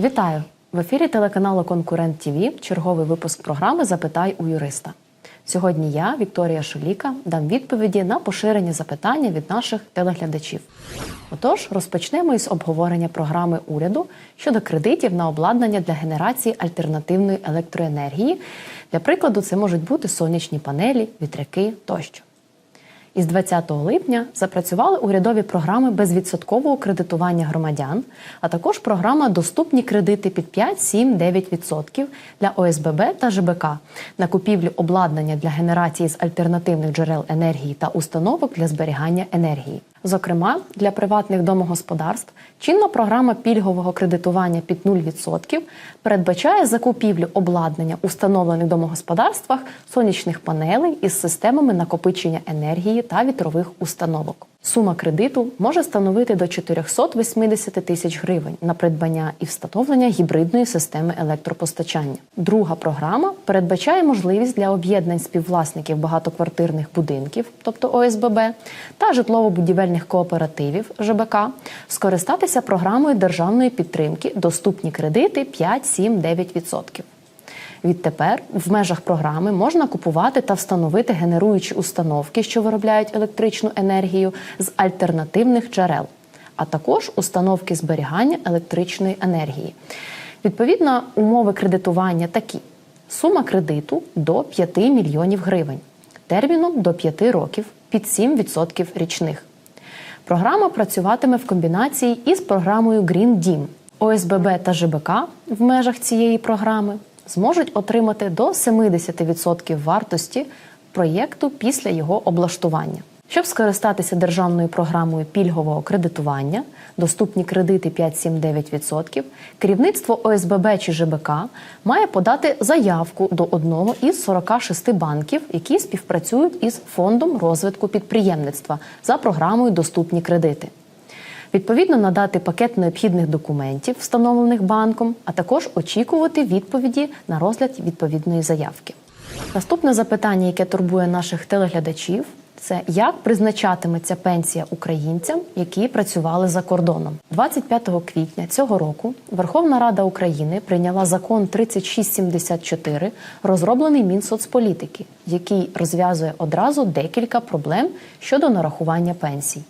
Вітаю! В ефірі телеканалу Конкурент ТІВІ черговий випуск програми Запитай у юриста. Сьогодні я, Вікторія Шуліка, дам відповіді на поширені запитання від наших телеглядачів. Отож, розпочнемо із обговорення програми уряду щодо кредитів на обладнання для генерації альтернативної електроенергії. Для прикладу, це можуть бути сонячні панелі, вітряки тощо. Із 20 липня запрацювали урядові програми безвідсоткового кредитування громадян, а також програма Доступні кредити під 5, 7, 9% для ОСББ та ЖБК на купівлю обладнання для генерації з альтернативних джерел енергії та установок для зберігання енергії. Зокрема, для приватних домогосподарств чинна програма пільгового кредитування під 0% передбачає закупівлю обладнання у встановлених домогосподарствах сонячних панелей із системами накопичення енергії та вітрових установок. Сума кредиту може становити до 480 тисяч гривень на придбання і встановлення гібридної системи електропостачання. Друга програма передбачає можливість для об'єднань співвласників багатоквартирних будинків, тобто ОСББ, та житлово-будівельних кооперативів ЖБК, скористатися програмою державної підтримки Доступні кредити 5, 7, 9%. Відтепер в межах програми можна купувати та встановити генеруючі установки, що виробляють електричну енергію з альтернативних джерел, а також установки зберігання електричної енергії. Відповідно, умови кредитування такі: сума кредиту до 5 мільйонів гривень, терміном до 5 років під 7% річних. Програма працюватиме в комбінації із програмою Green Dім. ОСББ та ЖБК в межах цієї програми зможуть отримати до 70% вартості проєкту після його облаштування. Щоб скористатися державною програмою пільгового кредитування, доступні кредити 5-7-9%, керівництво ОСББ чи ЖБК має подати заявку до одного із 46 банків, які співпрацюють із фондом розвитку підприємництва за програмою Доступні кредити. Відповідно, надати пакет необхідних документів, встановлених банком, а також очікувати відповіді на розгляд відповідної заявки. Наступне запитання, яке турбує наших телеглядачів, це як призначатиметься пенсія українцям, які працювали за кордоном. 25 квітня цього року Верховна Рада України прийняла закон 3674, розроблений Мінсоцполітики, який розв'язує одразу декілька проблем щодо нарахування пенсій.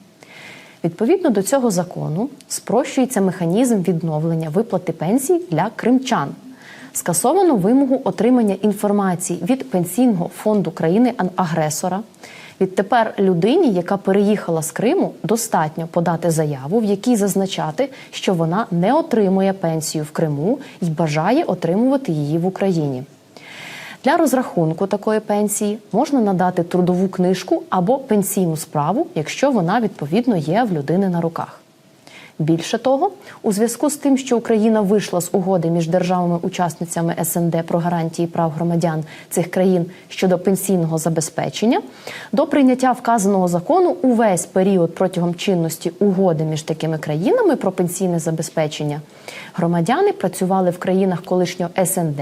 Відповідно до цього закону спрощується механізм відновлення виплати пенсій для кримчан. Скасовано вимогу отримання інформації від пенсійного фонду країни-агресора. Відтепер людині, яка переїхала з Криму, достатньо подати заяву, в якій зазначати, що вона не отримує пенсію в Криму і бажає отримувати її в Україні. Для розрахунку такої пенсії можна надати трудову книжку або пенсійну справу, якщо вона відповідно є в людини на руках. Більше того, у зв'язку з тим, що Україна вийшла з угоди між державами-учасницями СНД про гарантії прав громадян цих країн щодо пенсійного забезпечення, до прийняття вказаного закону увесь період протягом чинності угоди між такими країнами про пенсійне забезпечення громадяни працювали в країнах колишнього СНД,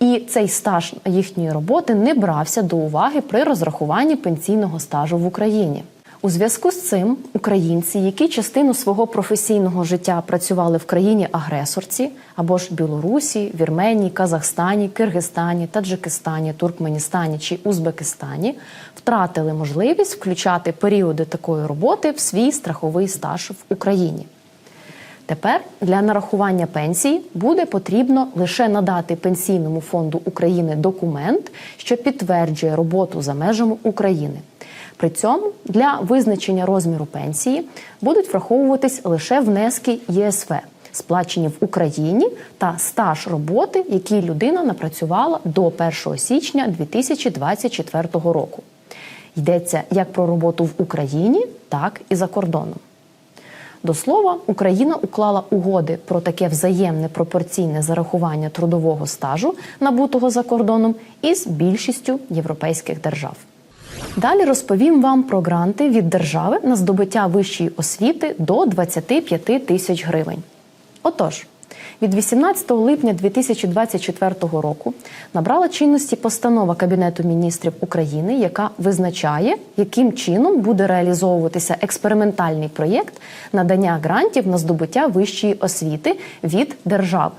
і цей стаж їхньої роботи не брався до уваги при розрахуванні пенсійного стажу в Україні. У зв'язку з цим українці, які частину свого професійного життя працювали в країні-агресорці або ж Білорусі, Вірменії, Казахстані, Киргизстані, Таджикистані, Туркменістані чи Узбекистані, втратили можливість включати періоди такої роботи в свій страховий стаж в Україні. Тепер для нарахування пенсії буде потрібно лише надати Пенсійному фонду України документ, що підтверджує роботу за межами України. При цьому для визначення розміру пенсії будуть враховуватись лише внески ЄСВ, сплачені в Україні, та стаж роботи, який людина напрацювала до 1 січня 2024 року. Йдеться як про роботу в Україні, так і за кордоном. До слова, Україна уклала угоди про таке взаємне пропорційне зарахування трудового стажу, набутого за кордоном, із більшістю європейських держав. Далі розповім вам про гранти від держави на здобуття вищої освіти до 25 тисяч гривень. Отож, Від 18 липня 2024 року набрала чинності постанова Кабінету міністрів України, яка визначає, яким чином буде реалізовуватися експериментальний проєкт надання грантів на здобуття вищої освіти від держави.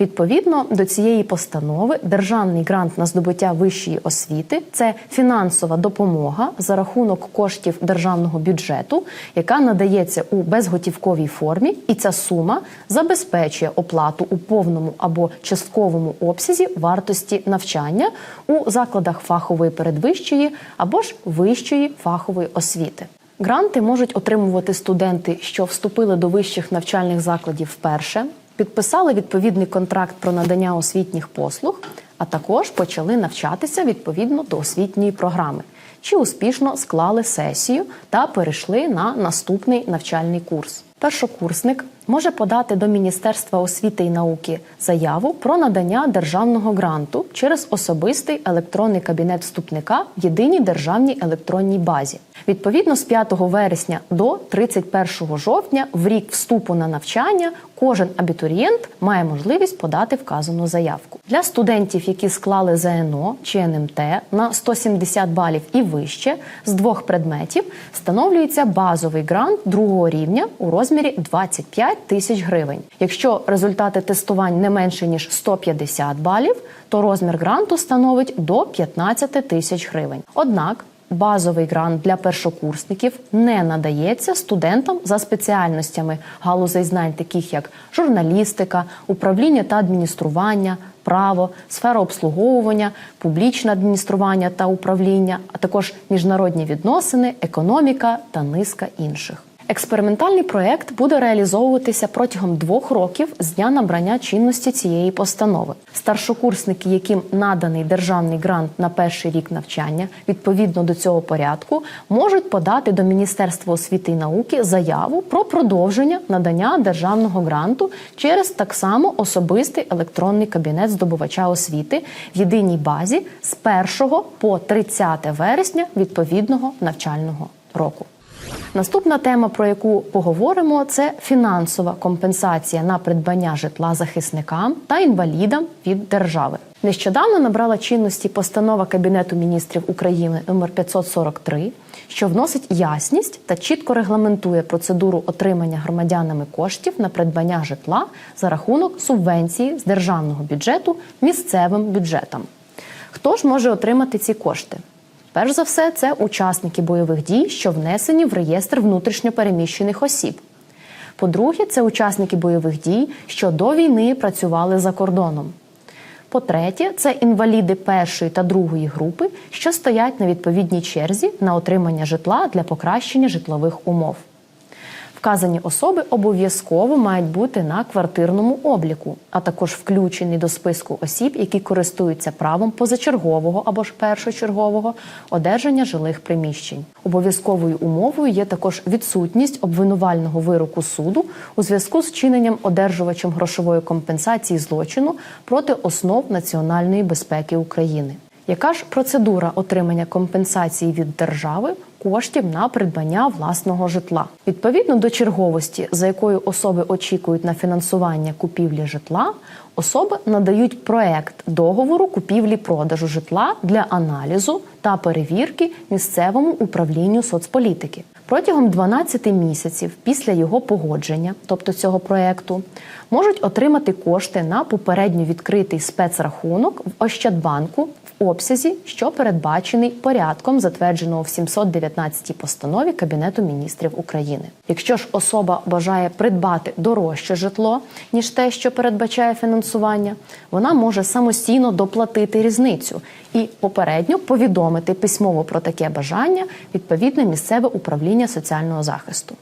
Відповідно до цієї постанови, державний грант на здобуття вищої освіти це фінансова допомога за рахунок коштів державного бюджету, яка надається у безготівковій формі, і ця сума забезпечує оплату у повному або частковому обсязі вартості навчання у закладах фахової передвищої або ж вищої фахової освіти. Гранти можуть отримувати студенти, що вступили до вищих навчальних закладів вперше, підписали відповідний контракт про надання освітніх послуг, а також почали навчатися відповідно до освітньої програми, чи успішно склали сесію та перейшли на наступний навчальний курс. Першокурсник може подати до Міністерства освіти і науки заяву про надання державного гранту через особистий електронний кабінет вступника в єдиній державній електронній базі. Відповідно, з 5 вересня до 31 жовтня в рік вступу на навчання кожен абітурієнт має можливість подати вказану заявку. Для студентів, які склали ЗНО чи НМТ на 170 балів і вище з двох предметів, встановлюється базовий грант другого рівня у розмірі 25 тисяч гривень. Якщо результати тестувань не менше ніж 150 балів, то розмір гранту становить до 15 тисяч гривень. Однак Базовий грант для першокурсників не надається студентам за спеціальностями галузей знань, таких як журналістика, управління та адміністрування, право, сфера обслуговування, публічне адміністрування та управління, а також міжнародні відносини, економіка та низка інших. Експериментальний проект буде реалізовуватися протягом двох років з дня набрання чинності цієї постанови. Старшокурсники, яким наданий державний грант на перший рік навчання, відповідно до цього порядку, можуть подати до Міністерства освіти і науки заяву про продовження надання державного гранту через так само особистий електронний кабінет здобувача освіти в єдиній базі з 1 по 30 вересня відповідного навчального року. Наступна тема, про яку поговоримо, це фінансова компенсація на придбання житла захисникам та інвалідам від держави. Нещодавно набрала чинності постанова Кабінету міністрів України номер 543, що вносить ясність та чітко регламентує процедуру отримання громадянами коштів на придбання житла за рахунок субвенції з державного бюджету місцевим бюджетам. Хто ж може отримати ці кошти? Перш за все, це учасники бойових дій, що внесені в реєстр внутрішньопереміщених осіб. По-друге, це учасники бойових дій, що до війни працювали за кордоном. По-третє, це інваліди першої та другої групи, що стоять на відповідній черзі на отримання житла для покращення житлових умов. Вказані особи обов'язково мають бути на квартирному обліку, а також включені до списку осіб, які користуються правом позачергового або ж першочергового одержання жилих приміщень. Обов'язковою умовою є також відсутність обвинувального вироку суду у зв'язку з чиненням одержувачем грошової компенсації злочину проти основ національної безпеки України. Яка ж процедура отримання компенсації від держави коштів на придбання власного житла? Відповідно до черговості, за якою особи очікують на фінансування купівлі житла, особи надають проект договору купівлі-продажу житла для аналізу та перевірки місцевому управлінню соцполітики. Протягом 12 місяців після його погодження, тобто цього проекту, можуть отримати кошти на попередньо відкритий спецрахунок в Ощадбанку в обсязі, що передбачений порядком, затвердженого в 719 постанові Кабінету міністрів України. Якщо ж особа бажає придбати дорожче житло ніж те, що передбачає фінансування, вона може самостійно доплатити різницю і попередньо повідомити письмово про таке бажання відповідне місцеве управління соціального захисту.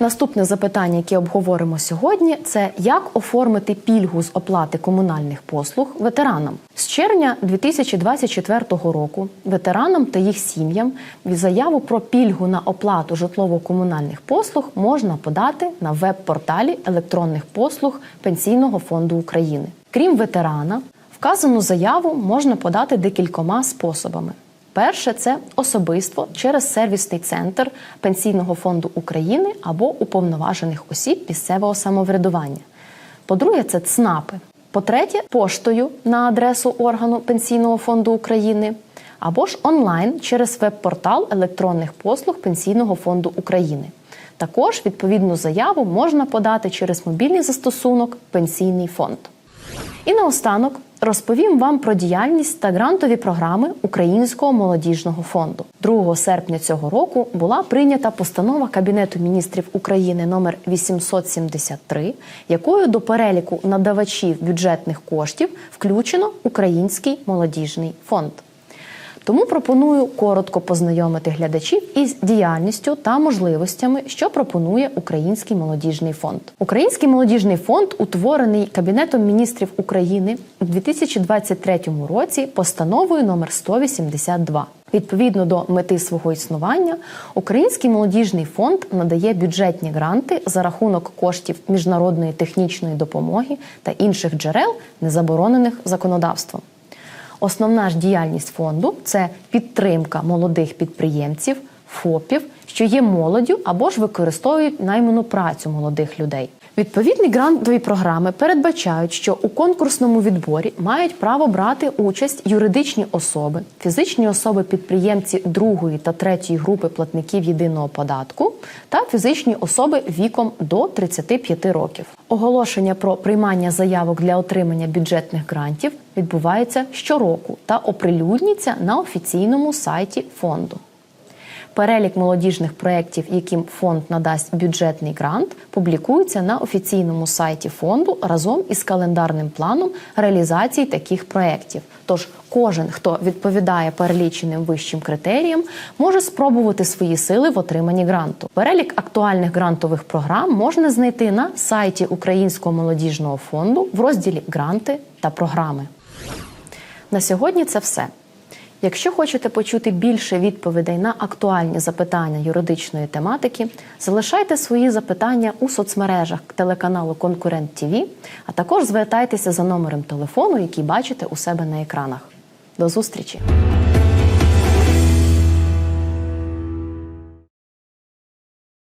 Наступне запитання, яке обговоримо сьогодні, це як оформити пільгу з оплати комунальних послуг ветеранам з червня 2024 року. Ветеранам та їх сім'ям заяву про пільгу на оплату житлово-комунальних послуг можна подати на веб-порталі електронних послуг Пенсійного фонду України. Крім ветерана, вказану заяву можна подати декількома способами. Перше це особисто через сервісний центр Пенсійного фонду України або уповноважених осіб місцевого самоврядування. По-друге, це ЦНАПи. По-третє, поштою на адресу органу Пенсійного фонду України або ж онлайн через веб-портал електронних послуг Пенсійного фонду України. Також відповідну заяву можна подати через мобільний застосунок Пенсійний фонд. І наостанок розповім вам про діяльність та грантові програми Українського молодіжного фонду. 2 серпня цього року була прийнята постанова Кабінету міністрів України номер 873, якою до переліку надавачів бюджетних коштів включено Український молодіжний фонд. Тому пропоную коротко познайомити глядачів із діяльністю та можливостями, що пропонує Український молодіжний фонд. Український молодіжний фонд утворений Кабінетом міністрів України у 2023 році постановою номер 182. Відповідно до мети свого існування, Український молодіжний фонд надає бюджетні гранти за рахунок коштів міжнародної технічної допомоги та інших джерел, не заборонених законодавством. Основна ж діяльність фонду це підтримка молодих підприємців, ФОПів, що є молоддю або ж використовують найману працю молодих людей. Відповідні грантові програми передбачають, що у конкурсному відборі мають право брати участь юридичні особи, фізичні особи-підприємці другої та третьої групи платників єдиного податку та фізичні особи віком до 35 років. Оголошення про приймання заявок для отримання бюджетних грантів відбувається щороку та оприлюднюється на офіційному сайті фонду. Перелік молодіжних проєктів, яким фонд надасть бюджетний грант, публікується на офіційному сайті фонду разом із календарним планом реалізації таких проєктів. Тож кожен, хто відповідає переліченим вищим критеріям, може спробувати свої сили в отриманні гранту. Перелік актуальних грантових програм можна знайти на сайті Українського молодіжного фонду в розділі Гранти та програми. На сьогодні це все. Якщо хочете почути більше відповідей на актуальні запитання юридичної тематики, залишайте свої запитання у соцмережах телеканалу Конкурент ТІВІ, а також звертайтеся за номером телефону, який бачите у себе на екранах. До зустрічі!